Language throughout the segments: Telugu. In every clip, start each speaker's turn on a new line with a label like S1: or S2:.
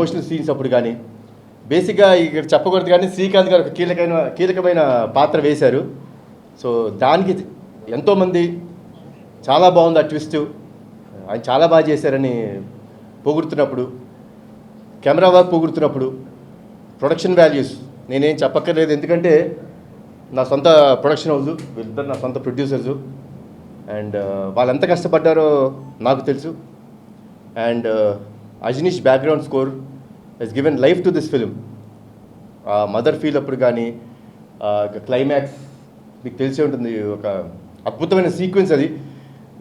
S1: ఎమోషనల్ సీన్స్ అప్పుడు కానీ బేసిక్గా ఇక్కడ చెప్పకూడదు కానీ శ్రీకాంత్ గారు ఒక కీలకమైన కీలకమైన పాత్ర వేశారు. సో దానికి ఎంతోమంది చాలా బాగుంది ఆ ట్విస్ట్. ఆయన చాలా బాగా చేశారని పొగుడుతున్నప్పుడు కెమెరా వర్క్ పొగుడుతున్నప్పుడు ప్రొడక్షన్ వాల్యూస్ నేనేం చెప్పక్కర్లేదు. ఎందుకంటే నా సొంత ప్రొడక్షన్ హౌస్ వీళ్ళిద్దరు నా సొంత ప్రొడ్యూసర్స్ అండ్ వాళ్ళు ఎంత కష్టపడ్డారో నాకు తెలుసు. And Ajaneesh background score he's given life to this film mother feel అప్పుడు కానీ క్లైమాక్స్ మీకు తెలిసే ఉంటుంది ఒక అద్భుతమైన సీక్వెన్స్ అది.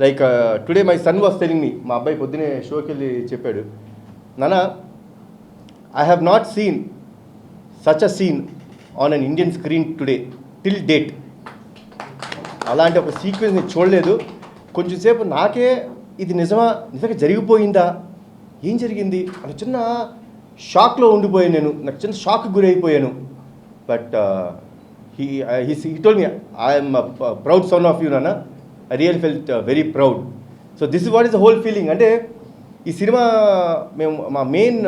S1: Like today my son was telling me మా అబ్బాయి పొద్దునే షోకి వెళ్ళి చెప్పాడు నాన్న I have not seen such a scene on an Indian screen today till date అలాంటి ఒక సీక్వెన్స్ నేను చూడలేదు. కొంచెంసేపు నాకే ఇది నిజమా నిజంగా జరిగిపోయిందా ఏం జరిగింది అని చిన్న షాక్లో ఉండిపోయాను నేను. నాకు చిన్న shock గురైపోయాను. But he he he told me I'm proud son of you నాన్న I real felt very proud so this is what is the whole feeling అంటే ఈ సినిమా మేము మా మెయిన్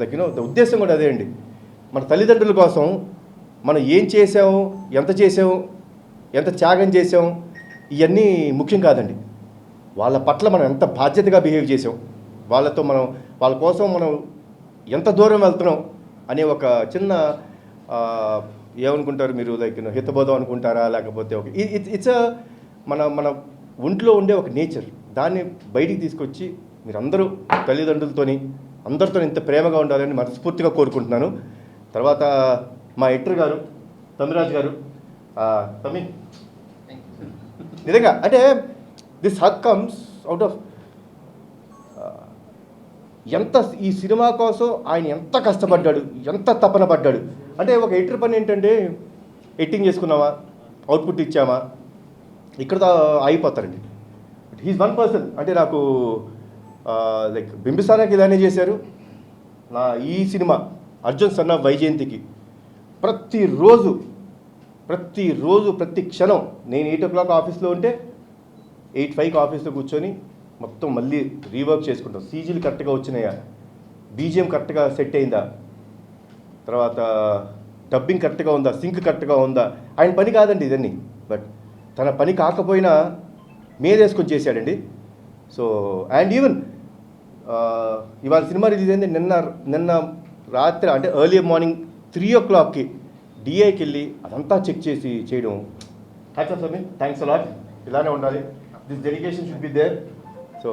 S1: లైక్ యూనో ద ఉద్దేశం కూడా అదే అండి. మన తల్లిదండ్రుల కోసం మనం ఏం చేసాము ఎంత చేసాము ఎంత త్యాగం చేసాం ఇవన్నీ ముఖ్యం కాదండి. వాళ్ళ పట్ల మనం ఎంత బాధ్యతగా బిహేవ్ చేసాం. వాళ్ళతో మనం వాళ్ళ కోసం మనం ఎంత దూరం వెళ్తున్నాం అనే ఒక చిన్న ఏమనుకుంటారు మీరు? లైక్ హితబోధం అనుకుంటారా? లేకపోతే ఒక ఇట్స్ ఇట్స్ మన మన ఒంట్లో ఉండే ఒక నేచర్. దాన్ని బయటికి తీసుకొచ్చి మీరందరూ తల్లిదండ్రులతోని అందరితో ఇంత ప్రేమగా ఉండాలని మనస్ఫూర్తిగా కోరుకుంటున్నాను. తర్వాత మా ఎడిటర్ గారు తమిరాజ్ గారు తమి నిజంగా అంటే this hug comes out of ఎంత ఈ సినిమా కోసం ఆయన ఎంత కష్టపడ్డాడు ఎంత తపన పడ్డాడు. అంటే ఒక ఎడిటర్ పని ఏంటంటే ఎడిటింగ్ చేసుకున్నామా అవుట్పుట్ ఇచ్చామా ఇక్కడ అయిపోతారండి బట్ హీస్ వన్ పర్సన్ అంటే నాకు లైక్ బింబిసారాకి ఇలానే చేశారు. నా ఈ సినిమా అర్జున్ సన్న వైజయంతికి. ప్రతిరోజు ప్రతిరోజు ప్రతి క్షణం నేను ఎయిట్ ఓ క్లాక్ ఆఫీస్లో ఉంటే ఎయిట్ ఫైవ్కి ఆఫీస్లో కూర్చొని మొత్తం మళ్ళీ రీవర్క్ చేసుకుంటాం. సీజీలు కరెక్ట్గా వచ్చినాయా? బీజిఎం కరెక్ట్గా సెట్ అయిందా? తర్వాత డబ్బింగ్ కరెక్ట్గా ఉందా? సింక్ కరెక్ట్గా ఉందా? ఆయన పని కాదండి ఇదన్నీ. బట్ తన పని కాకపోయినా మేదేసుకొని చేశాడండి. సో అండ్ ఈవెన్ ఇవాళ సినిమా రిలీజ్ అయింది నిన్న నిన్న రాత్రి అంటే ఎర్లీ మార్నింగ్ త్రీ ఓ క్లాక్కి డిఐకి వెళ్ళి అదంతా చెక్ చేసి చేయడం. థ్యాంక్స్ ఆఫ్ థ్యాంక్స్ అలాట్ ఇలానే ఉండాలి. This dedication should be there so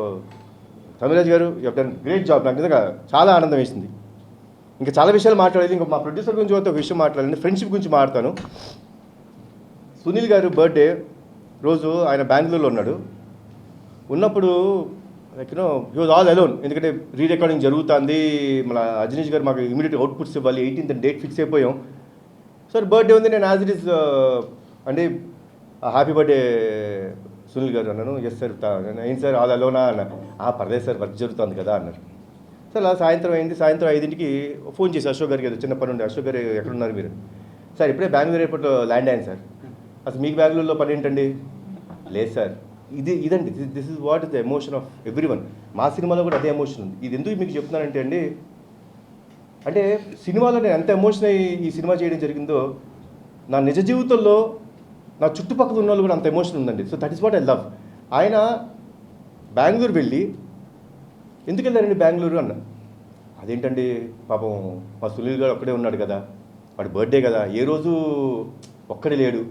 S1: Tamilraju garu you done great job నాకు నిజంగా చాలా ఆనందం వేసింది. ఇంకా చాలా విషయాలు మాట్లాడేది. ఇంకా మా ప్రొడ్యూసర్ గురించి ఒక విషయం మాట్లాడండి. ఫ్రెండ్షిప్ గురించి మాట్లాడతాను. సునీల్ గారు బర్త్డే రోజు ఆయన బెంగళూరులో ఉన్నాడు. ఉన్నప్పుడు like you know he was all alone ఎందుకంటే రీ రికార్డింగ్ జరుగుతుంది. మన అజనీష్ గారు మాకు ఇమీడియట్ అవుట్పుట్స్ ఇవ్వాలి. ఎయిటీన్త్ డేట్ ఫిక్స్ అయిపోయాం. సార్ బర్త్డే ఉంది. నేను యాజ్ ఇట్ ఈస్ అంటే హ్యాపీ బర్త్డే సునీల్ గారు అన్నాను ఎస్ సార్ ఏం సార్ ఆల్ అలోనా? అన్న. "ఆ, పర్లేదు సార్ వర్క్ జరుగుతుంది కదా అన్నారు సార్ అలా సాయంత్రం అయింది. సాయంత్రం ఐదింటికి ఫోన్ చేసి అశోక్ గారికి ఏదో చిన్న పని ఉండే అశోక్ గారు ఎక్కడున్నారు మీరు? సార్ ఇప్పుడే బెంగళూరు ఎయిర్పోర్ట్లో ల్యాండ్ అయ్యాను సార్. అసలు మీకు బెంగళూరులో పని ఏంటండి? లేదు సార్ ఇది ఇదండి this is what is the emotion of every one మా సినిమాలో కూడా అదే ఎమోషన్ ఉంది. ఇది ఎందుకు మీకు చెప్తున్నానంటే అండి అంటే సినిమాలో నేను ఎంత ఎమోషన్ అయ్యి ఈ సినిమా చేయడం జరిగిందో నా నిజ జీవితంలో నా చుట్టుపక్కల ఉన్న వాళ్ళు కూడా అంత ఎమోషన్ ఉందండి. So that is what I love ఆయన బెంగళూరు వెళ్ళి ఎందుకు వెళ్ళారండి బెంగళూరు? అన్న. అదేంటండి పాపం మా సునీల్ గారు ఒక్కడే ఉన్నాడు కదా. వాడి బర్త్డే కదా. ఏ రోజు ఒక్కడే లేడు.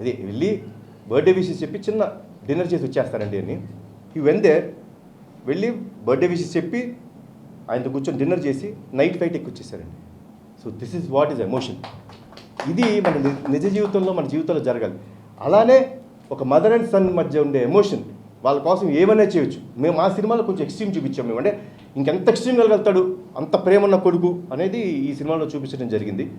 S1: అదే వెళ్ళి బర్త్డే విషెస్ చెప్పి చిన్న డిన్నర్ చేసి వచ్చేస్తానండి అని. ఈ వెందే వెళ్ళి బర్త్డే విషెస్ చెప్పి ఆయనతో కూర్చొని డిన్నర్ చేసి నైట్ ఫ్లైట్ ఎక్కి వచ్చేసారండి so this is what is emotion ఇది మన నిజ జీవితంలో మన జీవితంలో జరగాలి. అలానే ఒక మదర్ అండ్ సన్ మధ్య ఉండే ఎమోషన్ వాళ్ళ కోసం ఏమైనా చేయొచ్చు. మేము ఆ సినిమాలో కొంచెం ఎక్స్ట్రీమ్ చూపించాం మేము. అంటే ఇంకెంత ఎక్స్ట్రీమ్ వెళ్తాడు అంత ప్రేమ ఉన్న కొడుకు అనేది ఈ సినిమాలో చూపించడం జరిగింది.